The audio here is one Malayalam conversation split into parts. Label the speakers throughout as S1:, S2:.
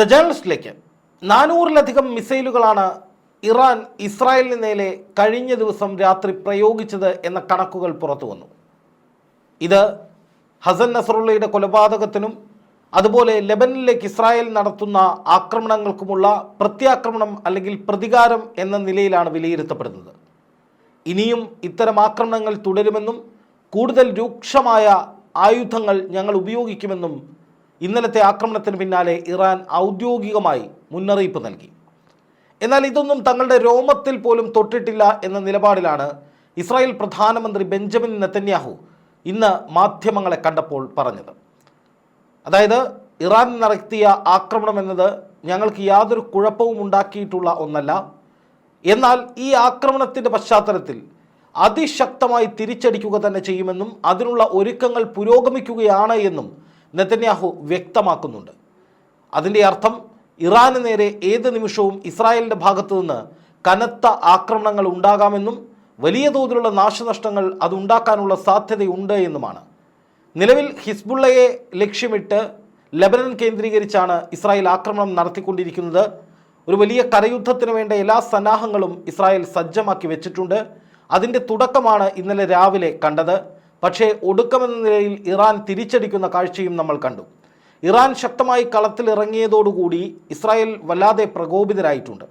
S1: ദ ജേണലിസ്റ്റിലേക്ക് നാനൂറിലധികം മിസൈലുകളാണ് ഇറാൻ ഇസ്രായേലിന് നേരെ കഴിഞ്ഞ ദിവസം രാത്രി പ്രയോഗിച്ചത് എന്ന കണക്കുകൾ പുറത്തു വന്നു. ഇത് ഹസൻ നസറുള്ളയുടെ കൊലപാതകത്തിനും അതുപോലെ ലെബനിലേക്ക് ഇസ്രായേൽ നടത്തുന്ന ആക്രമണങ്ങൾക്കുമുള്ള പ്രത്യാക്രമണം അല്ലെങ്കിൽ പ്രതികാരം എന്ന നിലയിലാണ് വിലയിരുത്തപ്പെടുന്നത്. ഇനിയും ഇത്തരം ആക്രമണങ്ങൾ തുടരുമെന്നും കൂടുതൽ രൂക്ഷമായ ആയുധങ്ങൾ ഞങ്ങൾ ഉപയോഗിക്കുമെന്നും ഇന്നലത്തെ ആക്രമണത്തിന് പിന്നാലെ ഇറാൻ ഔദ്യോഗികമായി മുന്നറിയിപ്പ് നൽകി. എന്നാൽ ഇതൊന്നും തങ്ങളുടെ രോമത്തിൽ പോലും തൊട്ടിട്ടില്ല എന്ന നിലപാടിലാണ് ഇസ്രായേൽ പ്രധാനമന്ത്രി ബെഞ്ചമിൻ നെത്തന്യാഹു ഇന്ന് മാധ്യമങ്ങളെ കണ്ടപ്പോൾ പറഞ്ഞത്. അതായത് ഇറാൻ നടത്തിയ ആക്രമണം എന്നത് ഞങ്ങൾക്ക് യാതൊരു കുഴപ്പവും ഉണ്ടാക്കിയിട്ടുള്ള ഒന്നല്ല. എന്നാൽ ഈ ആക്രമണത്തിന്റെ പശ്ചാത്തലത്തിൽ അതിശക്തമായി തിരിച്ചടിക്കുക തന്നെ ചെയ്യുമെന്നും അതിനുള്ള ഒരുക്കങ്ങൾ പുരോഗമിക്കുകയാണ് എന്നും നെതന്യാഹു വ്യക്തമാക്കുന്നുണ്ട്. അതിന്റെ അർത്ഥം ഇറാന് നേരെ ഏത് നിമിഷവും ഇസ്രായേലിന്റെ ഭാഗത്തു നിന്ന് കനത്ത ആക്രമണങ്ങൾ ഉണ്ടാകാമെന്നും വലിയ തോതിലുള്ള നാശനഷ്ടങ്ങൾ അതുണ്ടാക്കാനുള്ള സാധ്യതയുണ്ട് എന്നുമാണ്. നിലവിൽ ഹിസ്ബുള്ളയെ ലക്ഷ്യമിട്ട് ലബനൻ കേന്ദ്രീകരിച്ചാണ് ഇസ്രായേൽ ആക്രമണം നടത്തിക്കൊണ്ടിരിക്കുന്നത്. ഒരു വലിയ കരയുദ്ധത്തിന് വേണ്ട എല്ലാ സന്നാഹങ്ങളും ഇസ്രായേൽ സജ്ജമാക്കി വെച്ചിട്ടുണ്ട്. അതിന്റെ തുടക്കമാണ് ഇന്നലെ രാവിലെ കണ്ടത്. പക്ഷേ ഒടുക്കമെന്ന നിലയിൽ ഇറാൻ തിരിച്ചടിക്കുന്ന കാഴ്ചയും നമ്മൾ കണ്ടു. ഇറാൻ ശക്തമായി കളത്തിലിറങ്ങിയതോടുകൂടി ഇസ്രായേൽ വല്ലാതെ പ്രകോപിതരായിട്ടുണ്ട്.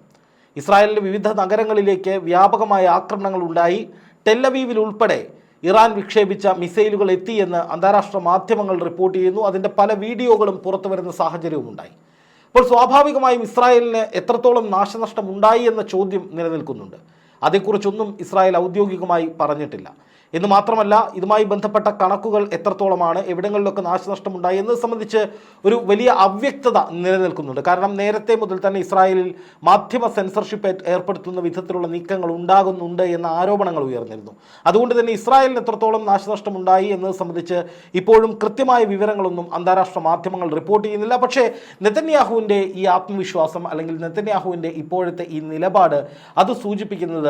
S1: ഇസ്രായേലിന്റെ വിവിധ നഗരങ്ങളിലേക്ക് വ്യാപകമായ ആക്രമണങ്ങൾ ഉണ്ടായി. ടെല്ലവീവിൽ ഉൾപ്പെടെ ഇറാൻ വിക്ഷേപിച്ച മിസൈലുകൾ എത്തിയെന്ന് അന്താരാഷ്ട്ര മാധ്യമങ്ങൾ റിപ്പോർട്ട് ചെയ്യുന്നു. അതിന്റെ പല വീഡിയോകളും പുറത്തു വരുന്ന സാഹചര്യവും ഉണ്ടായി. അപ്പോൾ സ്വാഭാവികമായും ഇസ്രായേലിന് എത്രത്തോളം നാശനഷ്ടം ഉണ്ടായി എന്ന ചോദ്യം നിലനിൽക്കുന്നുണ്ട്. അതേക്കുറിച്ചൊന്നും ഇസ്രായേൽ ഔദ്യോഗികമായി പറഞ്ഞിട്ടില്ല. എന്ന് മാത്രമല്ല ഇതുമായി ബന്ധപ്പെട്ട കണക്കുകൾ എത്രത്തോളമാണ് എവിടങ്ങളിലൊക്കെ നാശനഷ്ടമുണ്ടായി എന്നത് സംബന്ധിച്ച് ഒരു വലിയ അവ്യക്തത നിലനിൽക്കുന്നുണ്ട്. കാരണം നേരത്തെ മുതൽ തന്നെ ഇസ്രായേലിൽ മാധ്യമ സെൻസർഷിപ്പ് ഏർപ്പെടുത്തുന്ന വിധത്തിലുള്ള നീക്കങ്ങൾ ഉണ്ടാകുന്നുണ്ട് എന്ന ആരോപണങ്ങൾ ഉയർന്നിരുന്നു. അതുകൊണ്ട് തന്നെ ഇസ്രായേലിന് എത്രത്തോളം നാശനഷ്ടമുണ്ടായി എന്നത് സംബന്ധിച്ച് ഇപ്പോഴും കൃത്യമായ വിവരങ്ങളൊന്നും അന്താരാഷ്ട്ര മാധ്യമങ്ങൾ റിപ്പോർട്ട് ചെയ്യുന്നില്ല. പക്ഷേ നെതന്യാഹുവിന്റെ ഈ ആത്മവിശ്വാസം അല്ലെങ്കിൽ നെതന്യാഹുവിന്റെ ഇപ്പോഴത്തെ ഈ നിലപാട് അത് സൂചിപ്പിക്കുന്നത്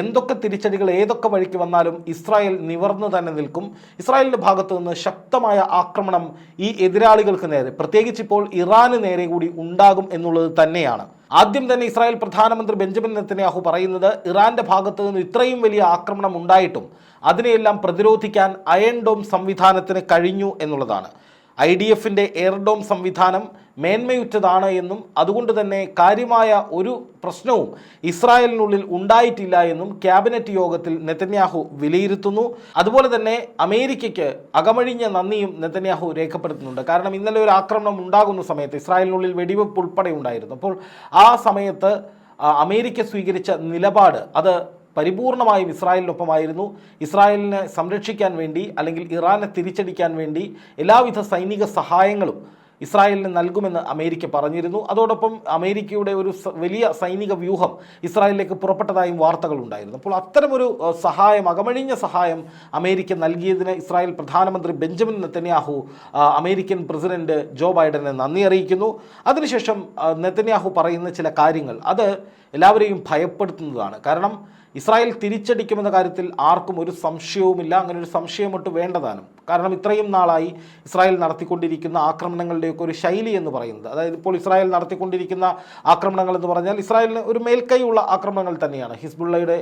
S1: എന്തൊക്കെ തിരിച്ചടികൾ ഏതൊക്കെ വഴിക്ക് വന്നാലും ഇസ്രായേൽ നിവർന്നു തന്നെ നിൽക്കും. ഇസ്രായേലിന്റെ ഭാഗത്തു നിന്ന് ശക്തമായ ആക്രമണം ഈ എതിരാളികൾക്ക് നേരെ പ്രത്യേകിച്ച് ഇപ്പോൾ ഇറാന് നേരെ കൂടി ഉണ്ടാകും എന്നുള്ളത് തന്നെയാണ്. ആദ്യം തന്നെ ഇസ്രായേൽ പ്രധാനമന്ത്രി ബെഞ്ചമിൻ നെത്തന്യാഹു പറയുന്നത് ഇറാന്റെ ഭാഗത്തു നിന്ന് ഇത്രയും വലിയ ആക്രമണം ഉണ്ടായിട്ടും അതിനെയെല്ലാം പ്രതിരോധിക്കാൻ അയൺ ഡോം സംവിധാനത്തിന് കഴിഞ്ഞു എന്നുള്ളതാണ്. ഐ ഡി എഫിന്റെ എയർഡോം സംവിധാനം മേന്മയുറ്റതാണ് എന്നും അതുകൊണ്ട് തന്നെ കാര്യമായ ഒരു പ്രശ്നവും ഇസ്രായേലിനുള്ളിൽ ഉണ്ടായിട്ടില്ല എന്നും ക്യാബിനറ്റ് യോഗത്തിൽ നെതന്യാഹു വിലയിരുത്തുന്നു. അതുപോലെ തന്നെ അമേരിക്കയ്ക്ക് അകമഴിഞ്ഞ നന്ദിയും നെതന്യാഹു രേഖപ്പെടുത്തുന്നുണ്ട്. കാരണം ഇന്നലെ ഒരു ആക്രമണം ഉണ്ടാകുന്ന സമയത്ത് ഇസ്രായേലിനുള്ളിൽ വെടിവെപ്പ് ഉൾപ്പെടെ ഉണ്ടായിരുന്നു. അപ്പോൾ ആ സമയത്ത് അമേരിക്ക സ്വീകരിച്ച നിലപാട് അത് പരിപൂർണമായും ഇസ്രായേലിനൊപ്പമായിരുന്നു. ഇസ്രായേലിനെ സംരക്ഷിക്കാൻ വേണ്ടി അല്ലെങ്കിൽ ഇറാനെ തിരിച്ചടിക്കാൻ വേണ്ടി എല്ലാവിധ സൈനിക സഹായങ്ങളും ഇസ്രായേലിന് നൽകുമെന്ന് അമേരിക്ക പറഞ്ഞിരുന്നു. അതോടൊപ്പം അമേരിക്കയുടെ ഒരു വലിയ സൈനിക വ്യൂഹം ഇസ്രായേലിലേക്ക് പുറപ്പെട്ടതായും വാർത്തകളുണ്ടായിരുന്നു അപ്പോൾ അത്തരമൊരു സഹായം അകമഴിഞ്ഞ സഹായം അമേരിക്ക നൽകിയതിന് ഇസ്രായേൽ പ്രധാനമന്ത്രി Benjamin Netanyahu American president Joe ബൈഡനെ നന്ദി അറിയിക്കുന്നു. അതിനുശേഷം നെത്തന്യാഹു പറയുന്ന ചില കാര്യങ്ങൾ. അത് എല്ലാവരെയും ഭയപ്പെടുത്തുന്നതാണ്. കാരണം ഇസ്രായേൽ തിരിച്ചടിക്കുമെന്ന കാര്യത്തിൽ ആർക്കും ഒരു സംശയവുമില്ല. അങ്ങനെ ഒരു സംശയമൊട്ട് വേണ്ടതാനും. കാരണം ഇത്രയും നാളായി ഇസ്രായേൽ നടത്തിക്കൊണ്ടിരിക്കുന്ന ആക്രമണങ്ങളുടെയൊക്കെ ഒരു ശൈലി എന്ന് പറയുന്നത്. അതായത് ഇപ്പോൾ ഇസ്രായേൽ നടത്തിക്കൊണ്ടിരിക്കുന്ന ആക്രമണങ്ങൾ എന്ന് പറഞ്ഞാൽ ഇസ്രായേലിന് ഒരു മേൽക്കൈയുള്ള ആക്രമണങ്ങൾ തന്നെയാണ്. ഹിസ്ബുള്ളയുടെ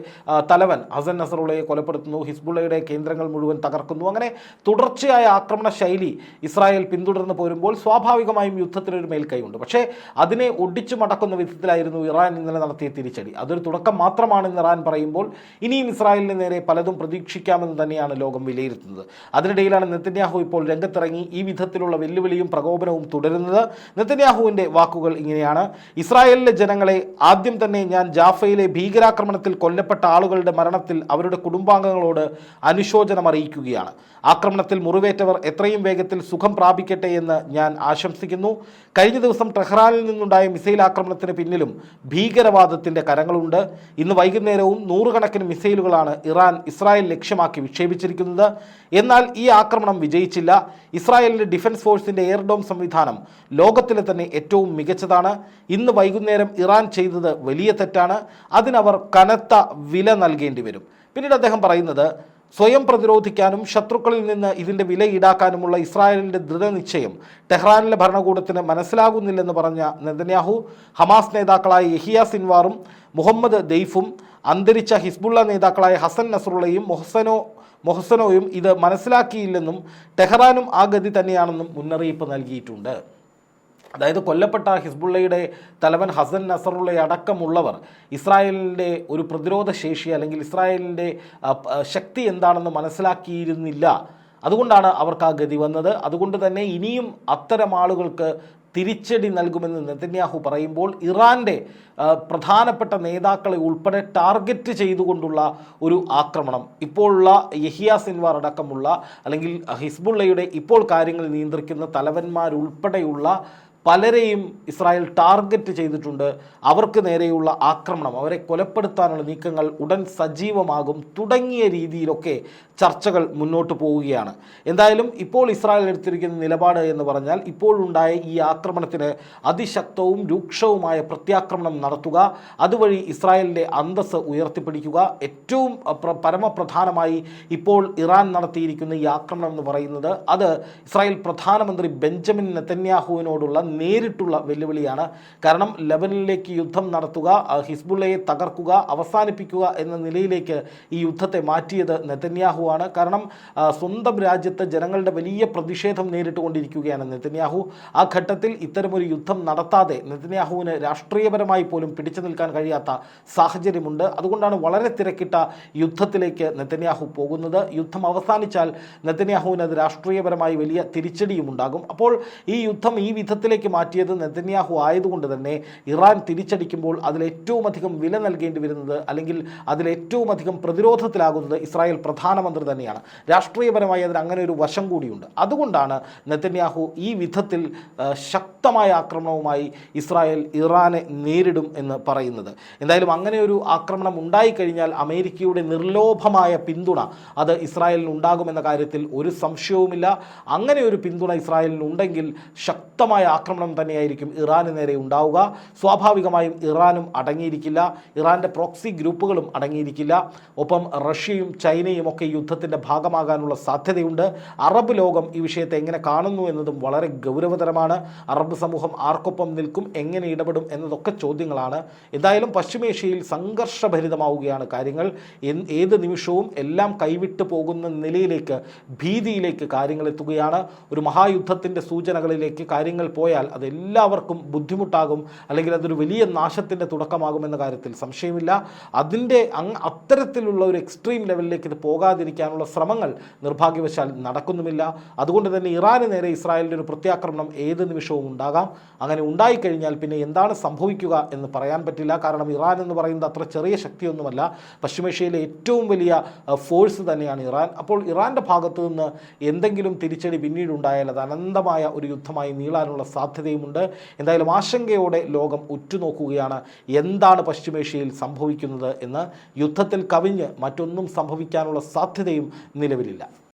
S1: തലവൻ ഹസൻ നസറുള്ളയെ കൊലപ്പെടുത്തുന്നു. ഹിസ്ബുള്ളയുടെ കേന്ദ്രങ്ങൾ മുഴുവൻ തകർക്കുന്നു. അങ്ങനെ തുടർച്ചയായ ആക്രമണ ശൈലി ഇസ്രായേൽ പിന്തുടർന്ന് പോരുമ്പോൾ സ്വാഭാവികമായും യുദ്ധത്തിനൊരു മേൽക്കൈയുണ്ട്. പക്ഷേ അതിനെ ഒടിച്ചു മടക്കുന്ന വിധത്തിലായിരുന്നു ഇറാൻ ഇന്നലെ നടത്തിയ തിരിച്ചടി. അതൊരു തുടക്കം മാത്രമാണെന്ന് ഇറാൻ പറയുമ്പോൾ ഇനിയും ഇസ്രായേലിന് നേരെ പലതും പ്രതീക്ഷിക്കാമെന്ന് തന്നെയാണ് ലോകം വിലയിരുത്തുന്നത്. അതിനിടയിലാണ് നെത്തന്യാഹു ഇപ്പോൾ രംഗത്തിറങ്ങി ഈ വിധത്തിലുള്ള വെല്ലുവിളിയും പ്രകോപനവും തുടരുന്നത്. നെത്തന്യാഹുവിന്റെ വാക്കുകൾ ഇങ്ങനെയാണ്. ഇസ്രായേലിലെ ജനങ്ങളെ ആദ്യം തന്നെ ഞാൻ ജാഫയിലെ ഭീകരാക്രമണത്തിൽ കൊല്ലപ്പെട്ട ആളുകളുടെ മരണത്തിൽ അവരുടെ കുടുംബാംഗങ്ങളോട് അനുശോചനം അറിയിക്കുകയാണ്. ആക്രമണത്തിൽ മുറിവേറ്റവർ എത്രയും വേഗത്തിൽ സുഖം പ്രാപിക്കട്ടെ എന്ന് ഞാൻ ആശംസിക്കുന്നു. കഴിഞ്ഞ ദിവസം ടെഹ്റാനിൽ നിന്നുണ്ടായ മിസൈൽ ആക്രമണത്തിന് പിന്നിലും ഭീകരവാദത്തിന്റെ കരങ്ങളുണ്ട്. ഇന്ന് വൈകുന്നേരവും നൂറുകണക്കിന് മിസൈലുകളാണ് ഇറാൻ ഇസ്രായേൽ ലക്ഷ്യമാക്കി വിക്ഷേപിച്ചിരിക്കുന്നത്. എന്നാൽ ഈ ആക്രമണം വിജയിച്ചില്ല. ഇസ്രായേലിന്റെ ഡിഫൻസ് ഫോഴ്സിന്റെ എയർഡോം സംവിധാനം ലോകത്തിലെ തന്നെ ഏറ്റവും മികച്ചതാണ്. ഇന്ന് വൈകുന്നേരം ഇറാൻ ചെയ്തത് വലിയ തെറ്റാണ്. അതിനവർ കനത്ത വില നൽകേണ്ടി വരും. പിന്നീട് അദ്ദേഹം പറയുന്നത് സ്വയം പ്രതിരോധിക്കാനും ശത്രുക്കളിൽ നിന്ന് ഇതിന്റെ വില ഈടാക്കാനുമുള്ള ഇസ്രായേലിന്റെ ദൃഢനിശ്ചയം ടെഹ്റാനിലെ ഭരണകൂടത്തിന് മനസ്സിലാകുന്നില്ലെന്ന് പറഞ്ഞ നെതന്യാഹു ഹമാസ് നേതാക്കളായ യഹിയ സിൻവാറും മുഹമ്മദ് ദെയ്ഫും അന്തരിച്ച ഹിസ്ബുള്ള നേതാക്കളായ ഹസൻ നസറുള്ളയും മൊഹസനോ മൊഹസനോയും ഇത് മനസ്സിലാക്കിയില്ലെന്നും ടെഹ്റാനും ആ ഗതി തന്നെയാണെന്നും മുന്നറിയിപ്പ് നൽകിയിട്ടുണ്ട്. അതായത് കൊല്ലപ്പെട്ട ഹിസ്ബുള്ളയുടെ തലവൻ ഹസൻ നസറുള്ള അടക്കമുള്ളവർ ഇസ്രായേലിന്റെ ഒരു പ്രതിരോധ ശേഷി അല്ലെങ്കിൽ ഇസ്രായേലിന്റെ ശക്തി എന്താണെന്ന് മനസ്സിലാക്കിയിരുന്നില്ല. അതുകൊണ്ടാണ് അവർക്ക് ആ ഗതി വന്നത്. അതുകൊണ്ട് തന്നെ ഇനിയും അത്തരം ആളുകൾക്ക് തിരിച്ചടി നൽകുമെന്ന് നെതന്യാഹു പറയുമ്പോൾ ഇറാന്റെ പ്രധാനപ്പെട്ട നേതാക്കളെ ഉൾപ്പെടെ ടാർഗറ്റ് ചെയ്തുകൊണ്ടുള്ള ഒരു ആക്രമണം. ഇപ്പോഴുള്ള യഹിയ സിൻവാർ അടക്കമുള്ള അല്ലെങ്കിൽ ഹിസ്ബുള്ളയുടെ ഇപ്പോൾ കാര്യങ്ങൾ നിയന്ത്രിക്കുന്ന തലവന്മാരുൾപ്പെടെയുള്ള പലരെയും ഇസ്രായേൽ ടാർഗറ്റ് ചെയ്തിട്ടുണ്ട്. അവർക്ക് നേരെയുള്ള ആക്രമണം അവരെ കൊലപ്പെടുത്താനുള്ള നീക്കങ്ങൾ ഉടൻ സജീവമാകും തുടങ്ങിയ രീതിയിലൊക്കെ ചർച്ചകൾ മുന്നോട്ട് പോവുകയാണ്. എന്തായാലും ഇപ്പോൾ ഇസ്രായേൽ എടുത്തിരിക്കുന്ന നിലപാട് എന്ന് പറഞ്ഞാൽ ഇപ്പോഴുണ്ടായ ഈ ആക്രമണത്തിന് അതിശക്തവും രൂക്ഷവുമായ പ്രത്യാക്രമണം നടത്തുക അതുവഴി ഇസ്രായേലിന്റെ അന്തസ് ഉയർത്തിപ്പിടിക്കുക. ഏറ്റവും പരമപ്രധാനമായി ഇപ്പോൾ ഇറാൻ നടത്തിയിരിക്കുന്ന ഈ ആക്രമണം എന്ന് പറയുന്നത് അത് ഇസ്രായേൽ പ്രധാനമന്ത്രി ബെഞ്ചമിൻ നെതന്യാഹുവിനോടുള്ള നേരിട്ടുള്ള വെല്ലുവിളിയാണ്. കാരണം ലെബനിലേക്ക് യുദ്ധം നടത്തുക ഹിസ്ബുള്ളയെ തകർക്കുക അവസാനിപ്പിക്കുക എന്ന നിലയിലേക്ക് ഈ യുദ്ധത്തെ മാറ്റിയത് നെതന്യാഹു ആണ് കാരണം സ്വന്തം രാജ്യത്തെ ജനങ്ങളുടെ വലിയ പ്രതിഷേധം നേരിട്ടുകൊണ്ടിരിക്കുകയാണ് നെതന്യാഹു. ആ ഘട്ടത്തിൽ ഇത്തരമൊരു യുദ്ധം നടത്താതെ നെതന്യാഹുവിന് രാഷ്ട്രീയപരമായി പോലും പിടിച്ചു നിൽക്കാൻ കഴിയാത്ത സാഹചര്യമുണ്ട്. അതുകൊണ്ടാണ് വളരെ തിരക്കിട്ട യുദ്ധത്തിലേക്ക് നെതന്യാഹു പോകുന്നത്. യുദ്ധം അവസാനിച്ചാൽ നെതന്യാഹുവിന് അത് രാഷ്ട്രീയപരമായി വലിയ തിരിച്ചടിയും ഉണ്ടാകും അപ്പോൾ ഈ യുദ്ധം ഈ വിധത്തിലേക്ക് മാറ്റിയത് നെതന്യാഹു ആയതുകൊണ്ട് തന്നെ ഇറാൻ തിരിച്ചടിക്കുമ്പോൾ അതിലേറ്റവും അധികം വില നൽകേണ്ടി വരുന്നത് അല്ലെങ്കിൽ അതിലേറ്റവും അധികം പ്രതിരോധത്തിലാകുന്നത് ഇസ്രായേൽ പ്രധാനമന്ത്രി തന്നെയാണ്. രാഷ്ട്രീയപരമായി അതിന് അങ്ങനെ ഒരു വശം കൂടിയുണ്ട്. അതുകൊണ്ടാണ് നെതന്യാഹു ഈ വിധത്തിൽ ശക്തമായ ആക്രമണവുമായി ഇസ്രായേൽ ഇറാനെ നേരിടും എന്ന് പറയുന്നത്. എന്തായാലും അങ്ങനെ ഒരു ആക്രമണം ഉണ്ടായിക്കഴിഞ്ഞാൽ അമേരിക്കയുടെ നിർലോഭമായ പിന്തുണ അത് ഇസ്രായേലിന് ഉണ്ടാകുമെന്ന കാര്യത്തിൽ ഒരു സംശയവുമില്ല. അങ്ങനെ ഒരു പിന്തുണ ഇസ്രായേലിന് ഉണ്ടെങ്കിൽ ശക്തമായ ആക്രമണം തന്നെയായിരിക്കും ഇറാന് നേരെ ഉണ്ടാവുക. സ്വാഭാവികമായും ഇറാനും അടങ്ങിയിരിക്കില്ല. ഇറാന്റെ പ്രോക്സി ഗ്രൂപ്പുകളും അടങ്ങിയിരിക്കില്ല. ഒപ്പം റഷ്യയും ചൈനയും ഒക്കെ യുദ്ധത്തിന്റെ ഭാഗമാകാനുള്ള സാധ്യതയുണ്ട്. അറബ് ലോകം ഈ വിഷയത്തെ എങ്ങനെ കാണുന്നു എന്നതും വളരെ ഗൗരവതരമാണ്. അറബ് സമൂഹം ആർക്കൊപ്പം നിൽക്കും എങ്ങനെ ഇടപെടും എന്നതൊക്കെ ചോദ്യങ്ങളാണ്. എന്തായാലും പശ്ചിമേഷ്യയിൽ സംഘർഷഭരിതമാവുകയാണ് കാര്യങ്ങൾ. ഏത് നിമിഷവും എല്ലാം കൈവിട്ടു പോകുന്ന നിലയിലേക്ക് ഭീതിയിലേക്ക് കാര്യങ്ങൾ എത്തുകയാണ് ഒരു മഹായുദ്ധത്തിന്റെ സൂചനകളിലേക്ക് കാര്യങ്ങൾ പോയാൽ അത് എല്ലാവർക്കും ബുദ്ധിമുട്ടാകും അല്ലെങ്കിൽ അതൊരു വലിയ നാശത്തിന്റെ തുടക്കമാകുമെന്ന കാര്യത്തിൽ സംശയമില്ല. അതിന്റെ അങ് അത്തരത്തിലുള്ള ഒരു എക്സ്ട്രീം ലെവലിലേക്ക് ഇത് പോകാതിരിക്കാനുള്ള ശ്രമങ്ങൾ നിർഭാഗ്യവശാൽ നടക്കുന്നുമില്ല. അതുകൊണ്ട് തന്നെ ഇറാന് നേരെ ഇസ്രായേലിന്റെ ഒരു പ്രത്യാക്രമണം ഏത് നിമിഷവും ഉണ്ടാകാം. അങ്ങനെ ഉണ്ടായിക്കഴിഞ്ഞാൽ പിന്നെ എന്താണ് സംഭവിക്കുക എന്ന് പറയാൻ പറ്റില്ല. കാരണം ഇറാൻ എന്ന് പറയുന്നത് അത്ര ചെറിയ ശക്തിയൊന്നുമല്ല. പശ്ചിമേഷ്യയിലെ ഏറ്റവും വലിയ ഫോഴ്സ് തന്നെയാണ് ഇറാൻ. അപ്പോൾ ഇറാന്റെ ഭാഗത്തു നിന്ന് എന്തെങ്കിലും തിരിച്ചടി പിന്നീട് ഉണ്ടായാൽ അത് അനന്തമായ ഒരു യുദ്ധമായി നീളാനുള്ള സാധ്യതയുമുണ്ട്. എന്തായാലും ആശങ്കയോടെ ലോകം ഉറ്റുനോക്കുകയാണ്. എന്താണ് പശ്ചിമേഷ്യയിൽ സംഭവിക്കുന്നത് എന്ന് യുദ്ധത്തിൽ കവിഞ്ഞ് മറ്റൊന്നും സംഭവിക്കാനുള്ള സാധ്യതയും നിലവിലില്ല.